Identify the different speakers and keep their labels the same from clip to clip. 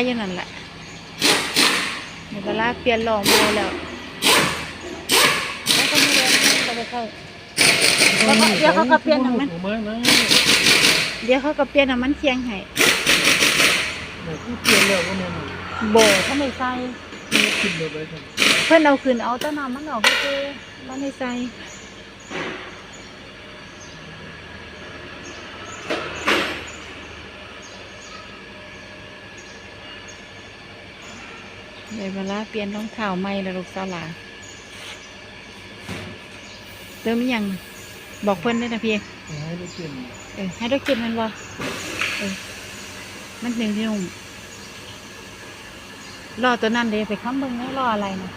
Speaker 1: ายอยู่นั่นแหละเดี๋ยวเวลาเปลี่ยนหล่อใหม่แล้วแล้วก็ไม่ได้ก็ไปเข้าแล้วก็เดี๋ยวเขาก็เปลี่ยนน้ำมัน
Speaker 2: เมื่อนะ
Speaker 1: เดี๋ยวเขาก็เปลี่ยนน้ำมันเคียงให้
Speaker 2: เดี๋ยวผู้เปลี่ยนแล้วก็แม่น
Speaker 1: โบเขาไม่ใส่
Speaker 2: ไม่ขึ้นเลยไปครับ
Speaker 1: เพื่อนเอาคืนเอาแต้น้ำมันออกก็คือมันไม่ใส่ เดี๋ยวเวลาเปลี่ยนรองเท้าใหม่แล้วลูกสาวหลาเติมอีหยังบอกเพื่อนได้นะพี่
Speaker 2: ให้ได้เปลี่ยน
Speaker 1: เออให้ได้กินมันบ่เออมันหนึ่งที่นุ่มรอตัวนั้นเดี๋ยวไปค้ำเบิ่งนะรออะไรนะ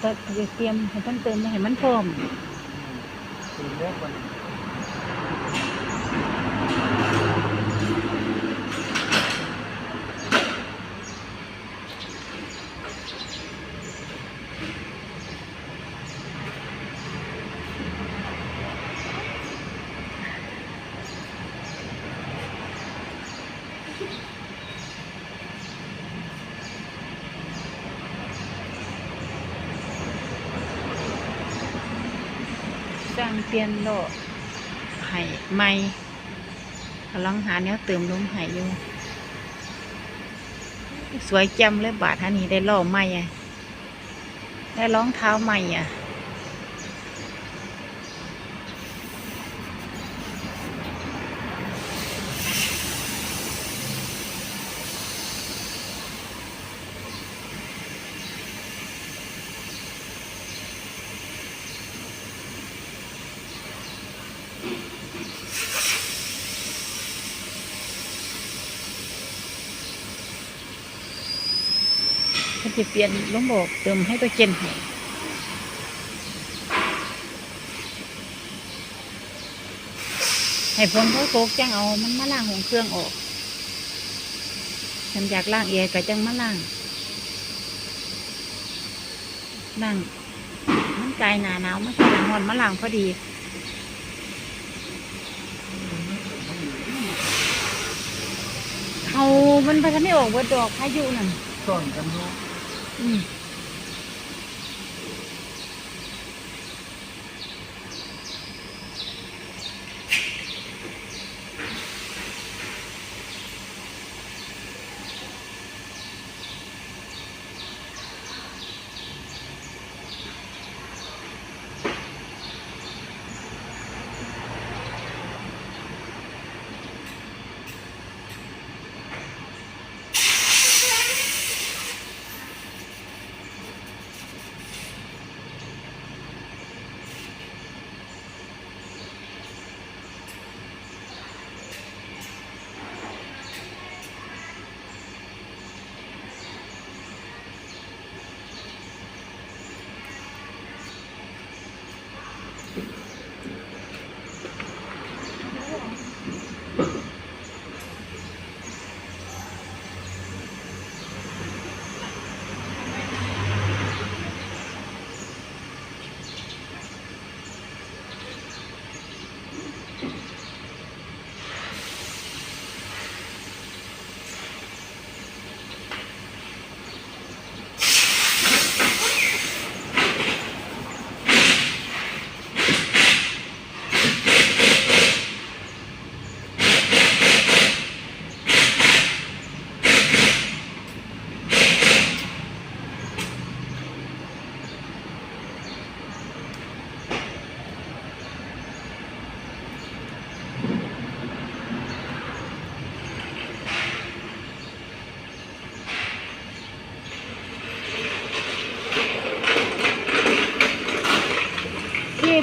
Speaker 1: แต่เตรียมให้เพิ่นเติมให้มันพร้อม
Speaker 2: เปลี่ยนแล้วกัน
Speaker 1: สร้างเปลี่ยนโลกให้ใหม่กำลังหาแนวเติมลมให้อยู่ สวยแจ่มเลยบาทท่านี้ได้ล่อใหม่อะได้รองเท้าใหม่อะ เขาจะเปลี่ยนลมโบกเติมให้ตัวเจนให้ให้พ้นเขาโตกจังเอามันมาล่างของเครื่องออกฉันอยากล่างเอยก็จังมาล่างล่างมันกายหนาหนาวมันใส่หนอนมาล่างพอดี เอา มันไปทำไม่ออกเบิดดอกพายุนั่น
Speaker 2: ซ่อนกันอยู่
Speaker 1: อืม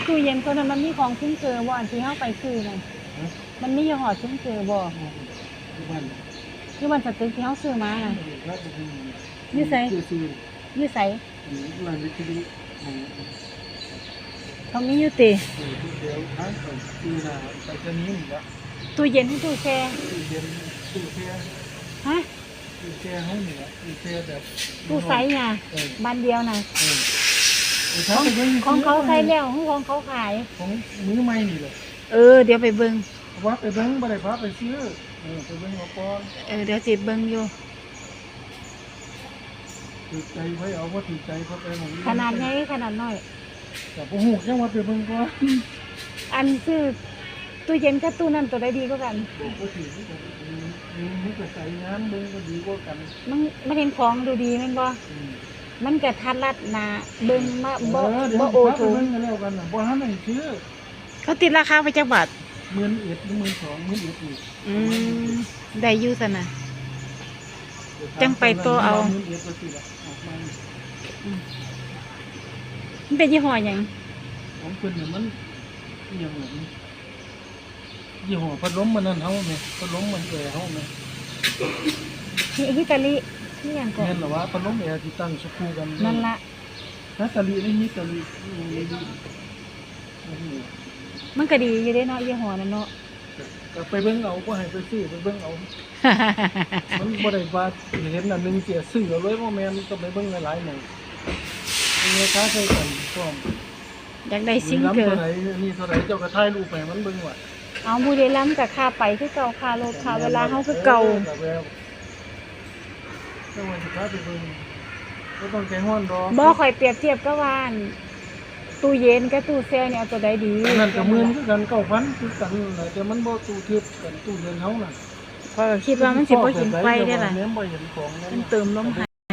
Speaker 1: ตู้เย็นตัวนั้นมันมีของชิ้นเจอบ่อันที่เข้าไปซื้อนั่นมันมียี่ห้อชิ้นเจอบ่
Speaker 2: ที่บ้าน
Speaker 1: ที่มันสติ๊กที่เขาซื้อมาน่ะ
Speaker 2: ครับผม
Speaker 1: นี่ใส่
Speaker 2: ซื้อ
Speaker 1: อยู่ใส
Speaker 2: อันนี้ร้านวิทยุของ
Speaker 1: เขามีอยู่ติ
Speaker 2: เดี๋ยวทางของซื้อหน้าไปจะนี้นี่ละ
Speaker 1: ตู้เย็นให้ตู้แช่
Speaker 2: ตู้เย็นตู้แช่
Speaker 1: ฮะ
Speaker 2: ตู้แช่ห้องนี่ละตู้แช่แบบ
Speaker 1: ตู้ไซส์น่ะ
Speaker 2: เออ
Speaker 1: บ้านเดียวน่ะ
Speaker 2: เออเออ
Speaker 1: ของ
Speaker 2: ไปบิ่
Speaker 1: ของเขาใส่แล้วของเขาขาย
Speaker 2: ของมือใหม่นี่แหละ
Speaker 1: เออ เดี๋ยวไปเบิ่ง
Speaker 2: ว่าไปเบิ่งบ่ได้พาไปซื้อเออไปเบิ่งเอาก่อน
Speaker 1: เออเดี๋ยวสิเบิ่งอยู่
Speaker 2: ถือใจไว้เอาว่าถือใจเขาไปหมด
Speaker 1: ขนาดใหญ่ขนาดน้อย
Speaker 2: แต่พวกหูยังว่าไปเบิ่งก่อน
Speaker 1: อันซื้อตู้เย็นกับตู้นั่นตัวใดดีกว่ากัน
Speaker 2: ก็ถือที่จะมีมีแต่ใส่งานเบิ่งก็ดีกว่ากัน
Speaker 1: มันมันเห็นของดูดีแม่นบ่
Speaker 2: อื ม
Speaker 1: มันก็ทัดรัดหนาเบิ่งมาบ่
Speaker 2: เออเดี๋ยว
Speaker 1: บ่
Speaker 2: โอ้
Speaker 1: โอ
Speaker 2: โห
Speaker 1: ถู
Speaker 2: เบิ่งกันแล้วกันน่ะบ่ทันได้ซื้อ
Speaker 1: เขาติดราคาไปจักบาท
Speaker 2: หมื่นเอ็ดหรือหมื่นสองหมื่นเอ็ดอีก
Speaker 1: อืมได้อยู่ซั่นน่ะจังไปตัวเอา
Speaker 2: หมื่นเอ็ดก็สิละออกมา
Speaker 1: มันเป็นยี่ห้อหยัง
Speaker 2: ของเพิ่นเนี่ยมันอิหยังหลงยี่ห้อพัดลมมันนั่นเฮาแม่พัดลมมันแอร์เฮาแม่
Speaker 1: นี่ฮิตาลิ นี่หยังก่อ
Speaker 2: แม่
Speaker 1: น
Speaker 2: นเหรอวะพัดลมแอร์ที่ตั้งสกูกัน
Speaker 1: นั่นละ
Speaker 2: นาตาลีนี่ฮิตาลีนี่ดีอันนี้
Speaker 1: มันก็ดีอยู่เด้เนาะยี่ห้อนั้นเนาะ
Speaker 2: ก็ไปเบิ่งเอาบ่ให้ไปซื้อไปเบิ่งเอา มันบ่ได้ว่าเห็นอันหนึงเสียซื้อเอาเลยบ่แม่นต้องไปเบิ่งหลายๆหม่องมีราคาใส่กันพร้อม
Speaker 1: อยากได้ซิง
Speaker 2: มี
Speaker 1: เกิ
Speaker 2: ลำ
Speaker 1: ล
Speaker 2: เท่าไหร่นี่เท่าไหร่เจ้าก็ถ่ายรูปให้มันเบิ่งว่า
Speaker 1: เอาบุรีรัมย์กับค่าไปคือเก่าค่ารถค่าเวลาเฮาคือเก่า
Speaker 2: ออแบบแล้วเจ้าว่าสิพาไปเบิ่งบ่ต้องใจฮ้อนดอก
Speaker 1: บ่ข่อยเปรียบเทียบกับว่าอันตู้เย็นกับตู้แช่เนี่ยเอาตัวใดดี
Speaker 2: อันนั้นก็หมื่นคือกัน9,000คือกันนั่นแหละแต่มันบ่ตู้เทียบกันตู้เย็นเฮาน่ะ
Speaker 1: ข้อยก็คิดว่ามันสิบ่กินไฟได้ล่ะ
Speaker 2: แม่นบ่เห็นของนั่น
Speaker 1: มัน
Speaker 2: น่ะ
Speaker 1: เติมลมหาย